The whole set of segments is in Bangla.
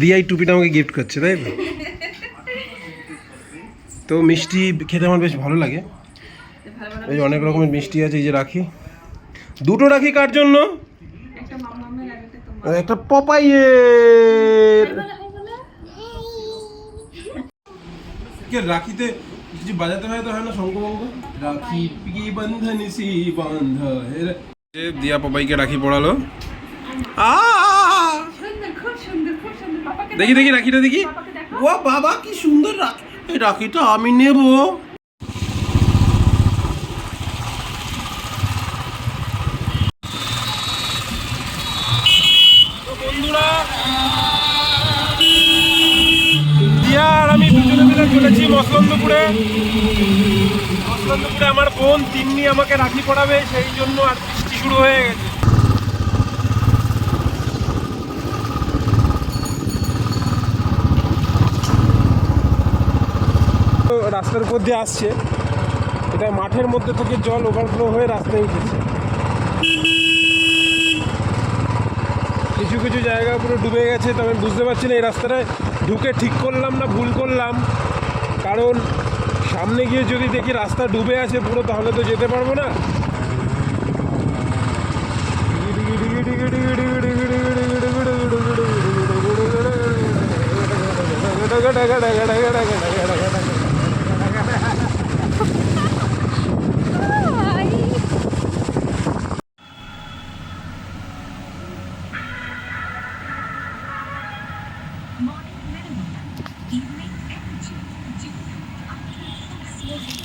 দিয়া এই টুপিটা আমাকে গিফট করছে তাই তো? তো মিষ্টি খেতে আমার বেশ ভালো লাগে। এই যে অনেক রকমের মিষ্টি আছে এই যে রাখি। দুটো রাখি কার জন্য? একটা পপাইয়ের। কে রাখিতে কিছু বাজাতে হয় তো হয় না শঙ্কবঙ্গ? রাখি কি বন্ধন সি বান্ধ দিয়া পপাইকে রাখি পড়ালো। আ সুন্দর খুব সুন্দর খুব সুন্দর পাপাকে দেখি দেখি, রাখিটা দেখি। ও বাবা, কি সুন্দর রাখি এই রাখিটা আমি নেব। আর আমি আমার বোন তিন্নি আমাকে রাখি পড়াবে, সেই জন্য আর বৃষ্টি শুরু হয়ে গেছে। রাস্তার উপর দিয়ে আসছে। এটা মাঠের মধ্যে থেকে জল ওভারফ্লো হয়ে রাস্তায় উঠেছে। কিছু কিছু জায়গা পুরো ডুবে গেছে তবে বুঝতে পারছি না এই রাস্তাটায় ঢুকে ঠিক করলাম না ভুল করলাম। কারণ সামনে গিয়ে যদি দেখি রাস্তা ডুবে আছে পুরো তাহলে তো যেতে পারব না।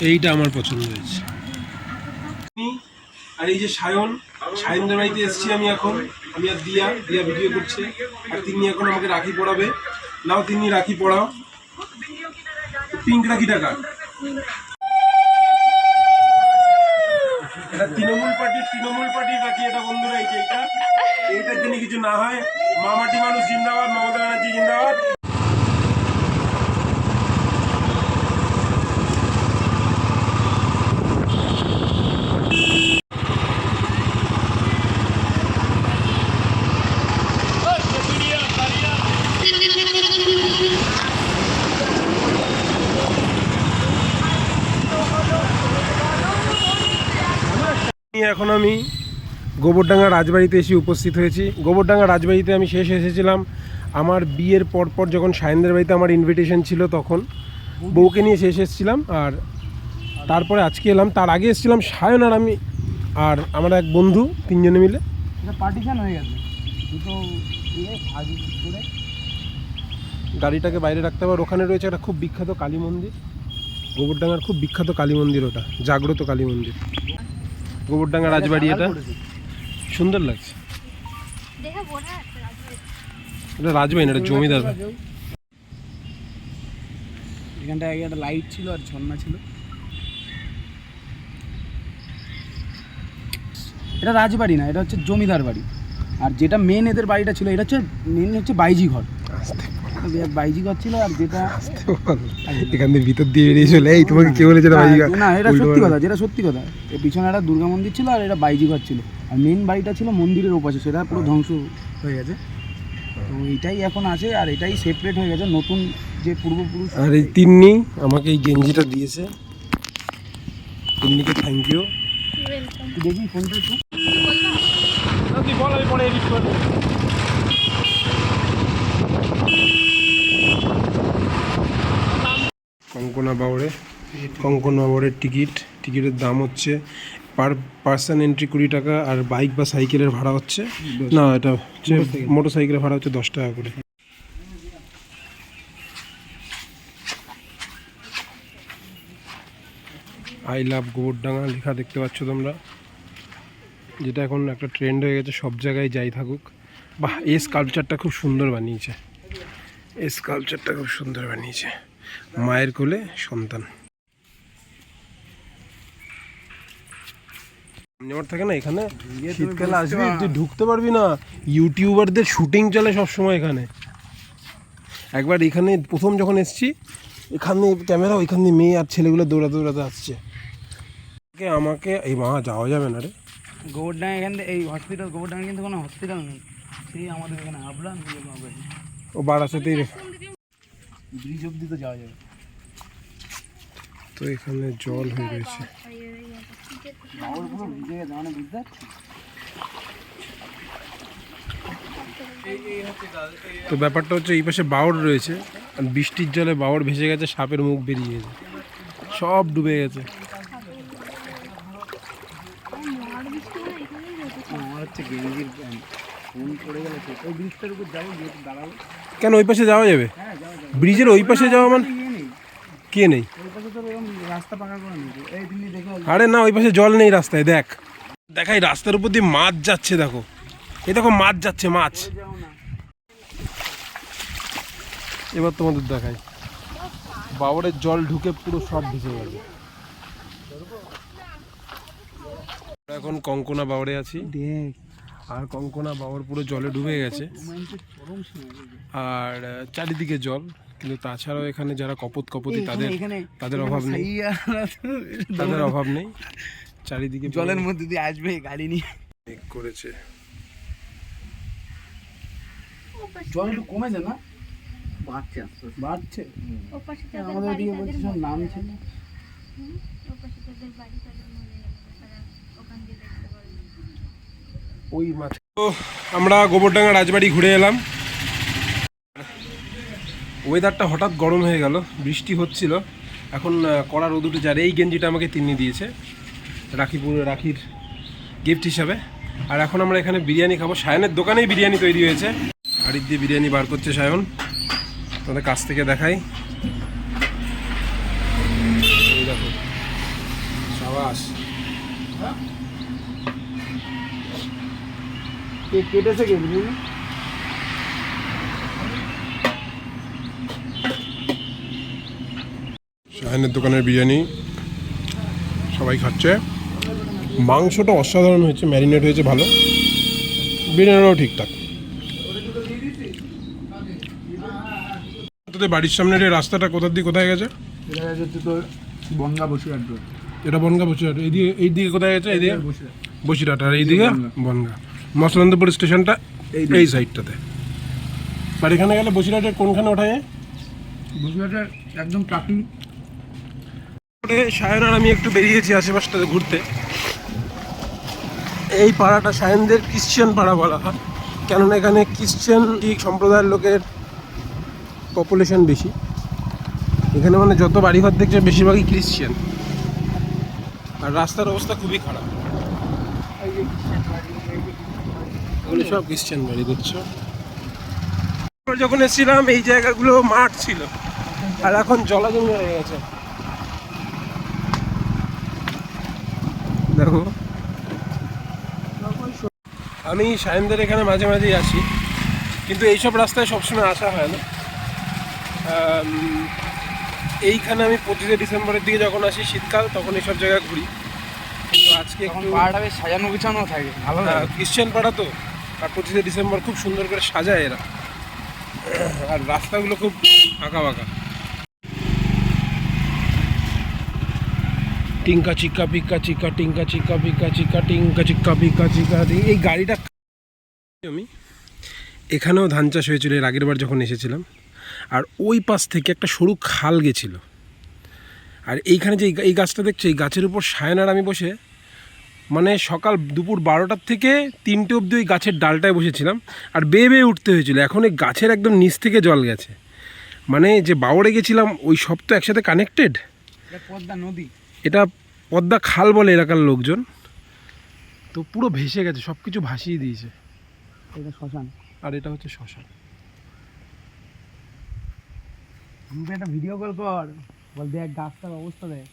এইটা আমার পছন্দ হয়েছে। আর এই যে সায়ন, সায়নদের বাড়িতে এসেছি আমি এখন। আমি আর দিয়া দিয়া ভিডিও করছে। আর তিনি এখন আমাকে রাখি পড়াবে। নাও তিনি রাখি পড়াও। পিঙ্ক রাখি টাকা এটা তৃণমূল পার্টির তৃণমূল পার্টির রাখি, এটা বন্ধুরা, এই যে এটা। এইটার জন্য কিছু না হয় মামাটি মানুষ জিন্দাবাদ মমতা ব্যানার্জি জিন্দাবাদ। এখন আমি গোবরডাঙ্গা রাজবাড়িতে এসে উপস্থিত হয়েছি। গোবরডাঙ্গা রাজবাড়িতে আমি শেষ এসেছিলাম। আমার বিয়ের পরপর যখন সায়নদের বাড়িতে আমার ইনভিটেশন ছিল তখন বউকে নিয়ে শেষ এসেছিলাম আর তারপরে আজকে এলাম। তার আগে এসেছিলাম সায়ন আর আমি আর আমার এক বন্ধু তিনজনে মিলে। পার্টিশন হয়ে গেছে। দুটো গাড়িটাকে বাইরে রাখতে হবে। আর ওখানে রয়েছে একটা খুব বিখ্যাত কালী মন্দির। গোবরডাঙ্গার খুব বিখ্যাত কালী মন্দির ওটা জাগ্রত কালী মন্দির। গোবরডাঙ্গা রাজবাড়ি এটা। সুন্দর লাগছে। এটা রাজবাড়ি এটা জমিদার। বাড়ি। এখানটা আগে একটা লাইট ছিল আর ঝর্ণা ছিল। এটা রাজবাড়ি না এটা হচ্ছে জমিদার বাড়ি। আর যেটা মেন এদের বাড়িটা ছিল এটা হচ্ছে মেন হচ্ছে বাইজি ঘর। বাইজি ঘর ছিল আর যেটা এখান থেকে ভিতর দিয়ে বেরিয়ে চলে এই তোমাকে কে বলেছে বাইজি না এটা সত্যি কথা যেটা সত্যি কথা এর পিছনে একটা দুর্গা মন্দির ছিল আর এটা বাইজি ঘর ছিল। আর মেন বাড়িটা ছিল মন্দিরের ওপাশে সেটা পুরো ধ্বংস হয়ে গেছে। তো এটাই এখন আছে আর এটাই সেপারেট হয়ে গেছে নতুন যে পূর্বপুরুষ আর এই তিন্নি আমাকে এই গেঞ্জিটা দিয়েছে। তিন্নিকে থ্যাংক ইউ. দেখি ফোনটা একটু। তুই বল আমি পরে এডিট করব। কঙ্কনা বাবরে কঙ্কনা বাবরের টিকিট। টিকিটের দাম হচ্ছে পার পার্সন এন্ট্রি কুড়ি টাকা আর বাইক বা সাইকেলের ভাড়া হচ্ছে না এটা হচ্ছে মোটর সাইকেলের ভাড়া হচ্ছে দশ টাকা করে। আই লাভ গোবরডাঙ্গা লেখা দেখতে পাচ্ছ তোমরা। যেটা এখন একটা ট্রেন্ড হয়ে গেছে সব জায়গায় যাই থাকুক। বাহ এই স্কাল্পচারটা খুব সুন্দর বানিয়েছে। এই স্কাল্পচারটা খুব সুন্দর বানিয়েছে। মায়ের কোলে সন্তান। নেওয়ার থাকে না এখানে? শীতকালে আসবি তুই ঢুকতে পারবি না। ইউটিউবারদের শুটিং চলে সব সময় এখানে। একবার এখানে প্রথম যখন এসছি এখানে ক্যামেরা ওইখানে মেয়ে আর ছেলেগুলো দৌড়াতে দৌড়াতে আসছে। আমাকে এই মা যাওয়া যাবে না রে। গোবরডাঙ্গা এখান থেকে এই হসপিটাল গোবরডাঙ্গা কিন্তু কোনো হসপিটাল নেই। সেই আমাদের এখানে আমরা। ও বারাসাতেই ব্রিজ অব্দি তো যাওয়া যাবে। তো এখানে জল হয়ে রয়েছে গেছে মানে তো ব্যাপারটা হচ্ছে এই পাশে বাওর রয়েছে আর বৃষ্টির জলে বাওর ভেসে গেছে সাপের মুখ বেরিয়ে গেছে। সব ডুবে গেছে। হচ্ছে গেঞ্জির ফোন পড়ে গেলে ওই ব্রিজটার উপর যাব গিয়ে দাঁড়াবো। কেন ওই পাশে যাওয়া যাবে? হ্যাঁ ব্রিজের ওই পাশে যাওয়া মানে ইয়ে কে নেই? আরে না ওই পাশে জল নেই রাস্তায় দেখ। দেখাই রাস্তার উপর দিয়ে মাছ যাচ্ছে দেখো। এই দেখো মাছ যাচ্ছে মাছ। এবার তোমাদের দেখাই। বাবরের জল ঢুকে পুরো সব ভিজে গেছে। এখন কঙ্কনা বাবরে আছি। দেখ। আর কঙ্কনা বাবর পুরো জলে ডুবে গেছে। আর চারিদিকে জল কিন্তু তাছাড়াও এখানে যারা কপত কপতি তাদের তাদের অভাব নেই। তাদের অভাব নেই। চারিদিকে জলের মধ্যে দিয়ে আসবে গাড়ি নিয়ে। করেছে। জল একটু কমেছে না? বাড়ছে বাড়ছে? হ্যাঁ, আমাদের ওদিকে তাদের সব নাম গেল। ছিল হুম, ওপাশে তাদের বাড়ি তাদের মনে ওখান দিয়ে দেখতে পারবে। ওই মাঠে তো আমরা গোবরডাঙ্গা রাজবাড়ি ঘুরে এলাম। ওয়েদারটা হঠাৎ গরম হয়ে গেল, বৃষ্টি হচ্ছিল। এখন কড়া রোদ উঠেছে এই গেঞ্জিটা আমাকে তিনি দিয়েছে রাখি পুরো রাখির গিফট হিসাবে। আর এখন আমরা এখানে বিরিয়ানি খাব। সায়নের দোকানেই বিরিয়ানি তৈরি হয়েছে। হাড়ির দিয়ে বিরিয়ানি বার করছে সায়ন। তোমাদের কাছ থেকে দেখাই। দেখো, সাবাস। কে কেটেছে কে? বুঝলি শাহিনের দোকানের বিরিয়ানি সবাই খাচ্ছে। মাংসটা অসাধারণ হয়েছে ম্যারিনেট হয়েছে ভালো। বিরিয়ানিটাও ঠিকঠাক। তোদের বাড়ির সামনের এই রাস্তাটা কোথার দিকে কোথায় গেছে? এটা তোর বসিরহাট রোড এটা বনগা বসিরহাট এইদিকে এই দিকে কোথায় গেছে? এইদিকে বসিরহাট। বসিরহাট আর এইদিকে বনগাঁ। বনগা। মসলন্দপুর স্টেশনটা এই সাইডটাতে আর এখানে গেলে বসিরহাটের কোনখানে ওঠা বসিরহাটের একদম ট্রাকিং সায়ন আর আমি একটু বেরিয়েছি আশেপাশটাতে ঘুরতে। এই পাড়াটা সায়নদের ক্রিশ্চিয়ান পাড়া বলা হয়। কেননা এখানে ক্রিশ্চিয়ান ঠিক সম্প্রদায়ের লোকের পপুলেশন বেশি। এখানে মানে যত বাড়িঘর দেখছে বেশিরভাগই ক্রিশ্চিয়ান আর রাস্তার অবস্থা খুবই খারাপ। এগুলো সব ক্রিশ্চিয়ান বাড়ি আমরা যখন এসেছিলাম এই জায়গাগুলো মাঠ ছিল। আর এখন জলাজমি হয়ে গেছে। দেখো। আমি সায়নদের এখানে মাঝে মাঝেই আসি। কিন্তু এইসব রাস্তায় সবসময় আসা হয় না। এইখানে আমি পঁচিশে ডিসেম্বরের দিকে যখন আসি শীতকাল তখন এইসব জায়গায় ঘুরি। কিন্তু আজকে এখন একটু পাহাড়টা বেশ সাজানো গুছানো থাকে ভালো হ্যাঁ, লাগে। ক্রিশ্চিয়ান পাড়া তো। আর পঁচিশে ডিসেম্বর খুব সুন্দর করে সাজায় এরা। আর রাস্তাগুলো খুব আঁকা বাঁকা টিঙ্কা চিক্কা পিক্কা চিক্কা টিঙ্কা চিক্কা পিক্কা চিক্কা টিঙ্কা চিক্কা পিক্কা চিক্কা। টি- এই গাড়িটা আমি এখানেও ধান চাষ হয়েছিল, এর আগের বার যখন এসেছিলাম। আর ওই পাশ থেকে একটা সরু খাল গেছিল। আর এইখানে যে এই গাছটা দেখছ, এই গাছের উপর সায়নার আমি বসে মানে সকাল দুপুর বারোটার থেকে তিনটে অবধি ওই গাছের ডালটায় বসেছিলাম আর বেয়ে বেয়ে উঠতে হয়েছিল। এখন এই গাছের একদম নিচ থেকে জল গেছে। মানে যে বাওড়ে গেছিলাম ওই সব তো একসাথে কানেক্টেড এটা পদ্মা নদী। এটা পদ্মা খাল বলে এলাকার লোকজন। তো পুরো ভেসে গেছে সব কিছু ভাসিয়ে দিয়েছে। এটা শ্মশান। আর এটা হচ্ছে শ্মশান। একটা ভিডিও কল কর। বল দেখ গাছটার অবস্থা দেখ।